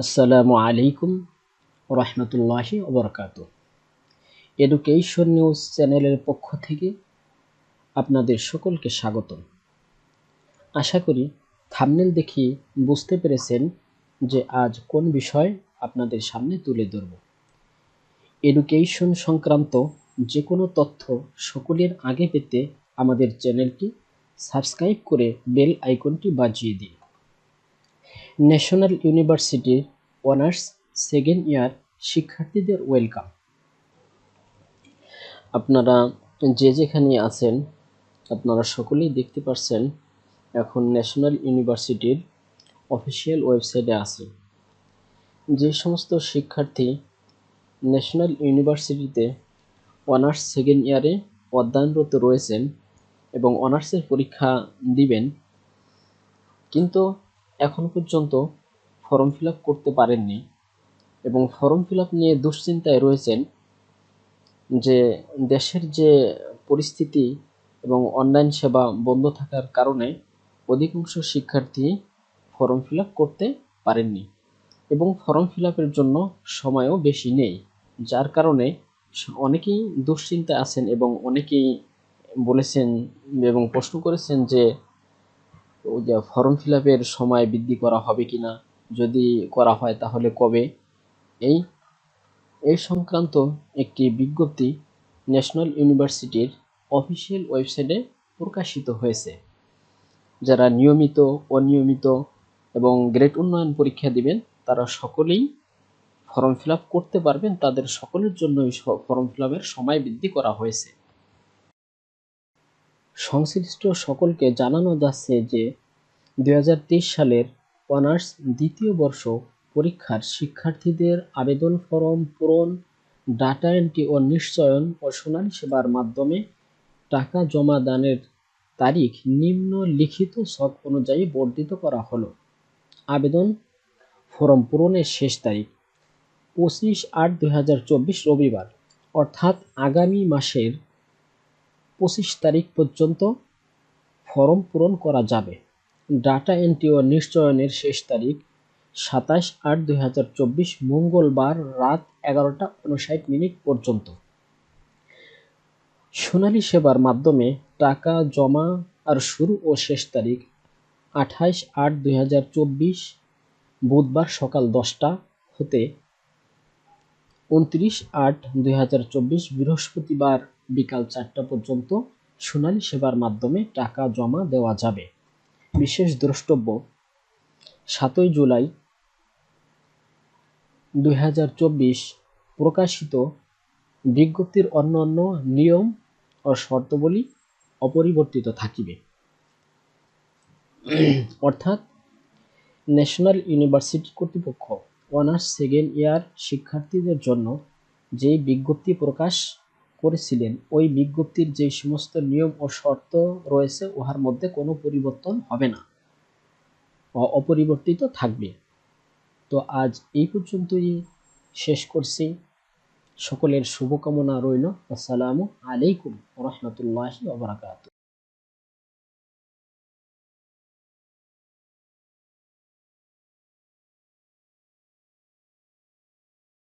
আসসালামু আলাইকুম রহমতুল্লাহি ওবরকাত এডুকেশন নিউজ চ্যানেলের পক্ষ থেকে আপনাদের সকলকে স্বাগতম। আশা করি থামনেল দেখি বুঝতে পেরেছেন যে আজ কোন বিষয় আপনাদের সামনে তুলে ধরব। এডুকেশন সংক্রান্ত যে কোনো তথ্য সকলের আগে পেতে আমাদের চ্যানেলটি সাবস্ক্রাইব করে বেল আইকনটি বাজিয়ে দিন। ন্যাশনাল ইউনিভার্সিটির অনার্স সেকেন্ড ইয়ার শিক্ষার্থীদের ওয়েলকাম। আপনারা যে যেখানে আছেন, আপনারা সকলেই দেখতে পাচ্ছেন এখন ন্যাশনাল ইউনিভার্সিটির অফিসিয়াল ওয়েবসাইটে আছে। যে সমস্ত শিক্ষার্থী ন্যাশনাল ইউনিভার্সিটিতে অনার্স সেকেন্ড ইয়ারে অধ্যয়নরত রয়েছেন এবং অনার্সের পরীক্ষা দিবেন, কিন্তু এখন পর্যন্ত ফর্ম ফিল করতে পারেননি এবং ফর্ম ফিল নিয়ে দুশ্চিন্তায় রয়েছেন যে দেশের যে পরিস্থিতি এবং অনলাইন সেবা বন্ধ থাকার কারণে অধিকাংশ শিক্ষার্থী ফর্ম ফিল করতে পারেননি এবং ফর্ম ফিল জন্য সময়ও বেশি নেই, যার কারণে অনেকেই দুশ্চিন্তায় আছেন এবং অনেকেই বলেছেন এবং প্রশ্ন করেছেন যে ফর্ম ফিল আপের সময় বৃদ্ধি করা হবে কি না যদি করা হয় তাহলে কবে? এই এই সংক্রান্ত একটি বিজ্ঞপ্তি ন্যাশনাল ইউনিভার্সিটির অফিসিয়াল ওয়েবসাইটে প্রকাশিত হয়েছে। যারা নিয়মিত, অনিয়মিত এবং গ্রেড উন্নয়ন পরীক্ষা দিবেন, তারা সকলেই ফর্ম ফিল করতে পারবেন। তাদের সকলের জন্যই ফর্ম ফিল সময় বৃদ্ধি করা হয়েছে। সংশ্লিষ্ট সকলকে জানানো যাচ্ছে যে দু হাজার তেইশ সালের অনার্স দ্বিতীয় বর্ষ পরীক্ষার শিক্ষার্থীদের আবেদন ফরম পূরণ, ডাটা এন্ট্রি ও নিশ্চয়ন ও শুনানি সেবার মাধ্যমে টাকা জমা দানের তারিখ নিম্নলিখিত সব অনুযায়ী বর্ধিত করা হলো। আবেদন ফরম পূরণের শেষ তারিখ পঁচিশ আট দুই রবিবার, অর্থাৎ আগামী মাসের তারিখ পর্যন্ত ফরম পূরণ করা যাবে। ডাটা এন্ট্রি ও নিশ্চয়নের শেষ তারিখ সাতাশ আট দুই মঙ্গলবার রাত এগারোটা উনষাট মিনিট পর্যন্ত। সোনালী সেবার মাধ্যমে টাকা জমা আর শুরু ও শেষ তারিখ আঠাইশ আট দুই বুধবার সকাল দশটা হতে উনত্রিশ আট দুই বৃহস্পতিবার বিকাল চারটা পর্যন্ত সোনালী সেবার মাধ্যমে টাকা জমা দেওয়া যাবে। বিশেষ দ্রষ্টব্য, সাতই জুলাই দুই হাজার চব্বিশ প্রকাশিত বিজ্ঞপ্তির অন্যান্য নিয়ম ও শর্তাবলী অপরিবর্তিত থাকিবে। অর্থাৎ, ন্যাশনাল ইউনিভার্সিটি কর্তৃপক্ষ অনার্স সেকেন্ড ইয়ার শিক্ষার্থীদের জন্য যেই বিজ্ঞপ্তি প্রকাশ করেছিলেন, ওই বিজ্ঞপ্তির যে সমস্ত নিয়ম ও শর্ত রয়েছে, উহার মধ্যে কোনো পরিবর্তন হবে না অপরিবর্তিত থাকবে। তো আজ এই পর্যন্তই শেষ করছি। সকলের শুভকামনা রইল। আসসালামু আলাইকুম রহমতুল্লাহি ওবরাকাতু